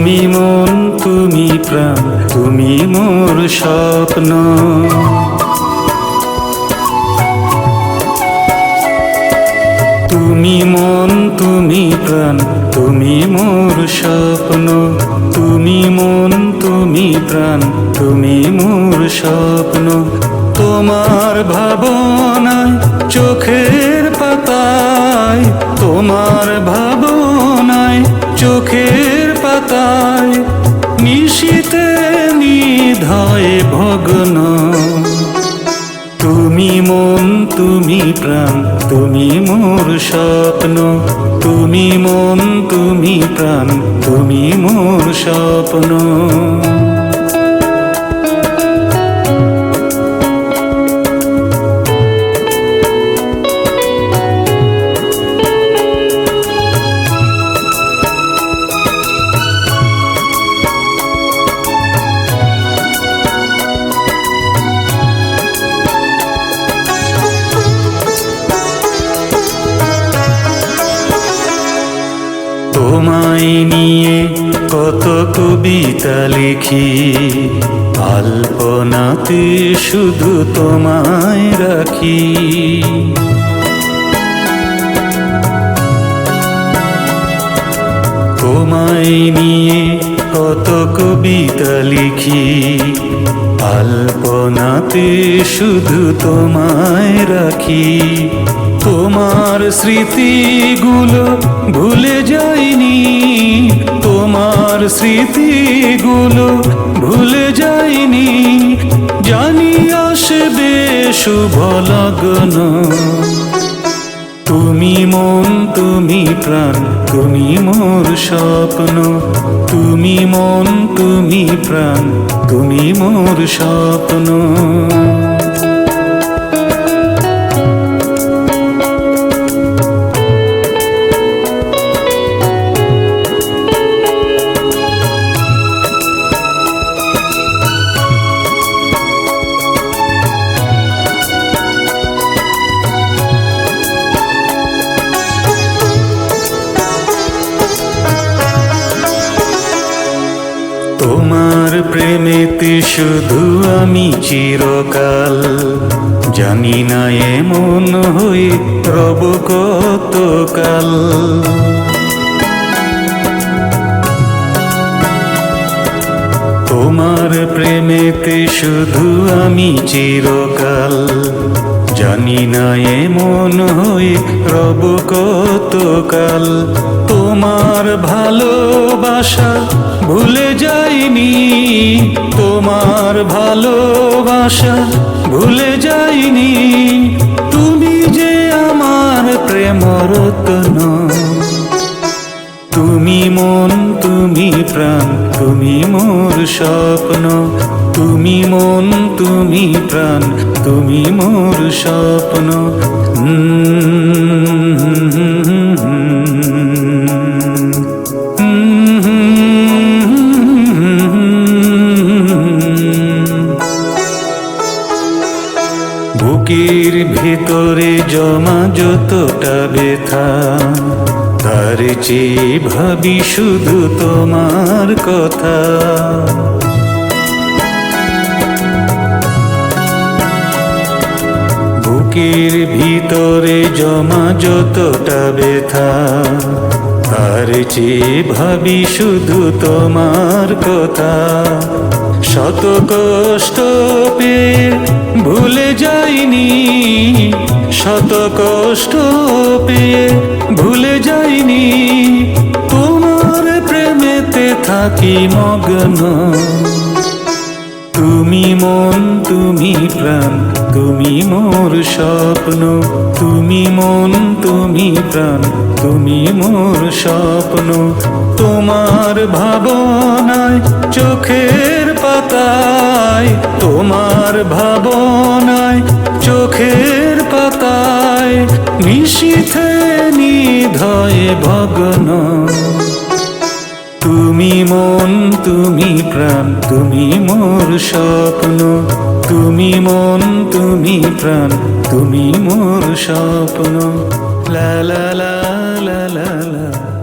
তুমি মন, তুমি প্রাণ, তুমি মোর স্বপ্ন। তুমি মন, তুমি প্রাণ, তুমি মোর স্বপ্ন। তুমি মন, তুমি প্রাণ, তুমি মোর স্বপ্ন। তোমার ভাবনায়, চোখের পাতায়, তোমার ভাবনায় নিধয় ভগ্ন। তুমি মন, তুমি প্রাণ, তুমি মোর স্বপ্ন। তুমি মন, তুমি প্রাণ, তুমি মোর স্বপ্ন। তোমায় নিয়ে কত কবিতা লিখি। আল্পনাতে শুধু তোমায় রাখি। তোমায় নিয়ে কত কবিতা লিখি। আলপনাতে শুধু তোমায় রাখি। তোমার স্মৃতিগুলো ভুলে যাইনি। তোমার স্মৃতিগুলো ভুলে যাইনি। জানি আসবে শুভ লগ্ন। তুমি মন তুমি প্রাণ তুমি মোর স্বপ্ন। তুমি মন তুমি প্রাণ তুমি মোর স্বপ্ন। তোমার প্রেমেতে শুধু আমি চিরকাল। জানি না এমন হয়ে রব কতকাল। তোমার প্রেমেতে শুধু আমি চিরকাল। জানি না এমন হয়ে রব কতকাল। তোমার ভালোবাসা ভুলে যাইনি তোমার ভালোবাসা ভুলে যাইনি। তুমি যে আমার প্রেম রত্ন তুমি মন, তুমি প্রাণ, তুমি মোর স্বপ্ন। তুমি মন, তুমি প্রাণ, তুমি মোর স্বপ্ন। বুকের ভেতরে জমা যতটা ব্যথা, তার চেয়ে ভাবি শুধু তোমার কথা। বুকের ভিতরে জমা যতটা ব্যথা, তার চেয়ে ভাবি শুধু তোমার কথা। শত কষ্ট পেয়ে ভুলে যাইনি, শত কষ্ট পেয়ে ভুলে যাইনি, তোমার প্রেমেতে থাকি মগ্ন। তুমি মন, তুমি প্রাণ, তুমি মোর স্বপ্ন। তুমি মন, তুমি প্রাণ, তুমি মোর স্বপ্ন। তোমার ভাবনায় চোখের পাতায়, তোমার ভাবনায়, চোখের পাতায় নিশীথে নিধয়ে ভগ্ন। তুমি মন, তুমি প্রাণ, তুমি মোর স্বপ্ন। তুমি মন, তুমি প্রাণ, তুমি মোর স্বপ্ন। লা লা লা লা লা লা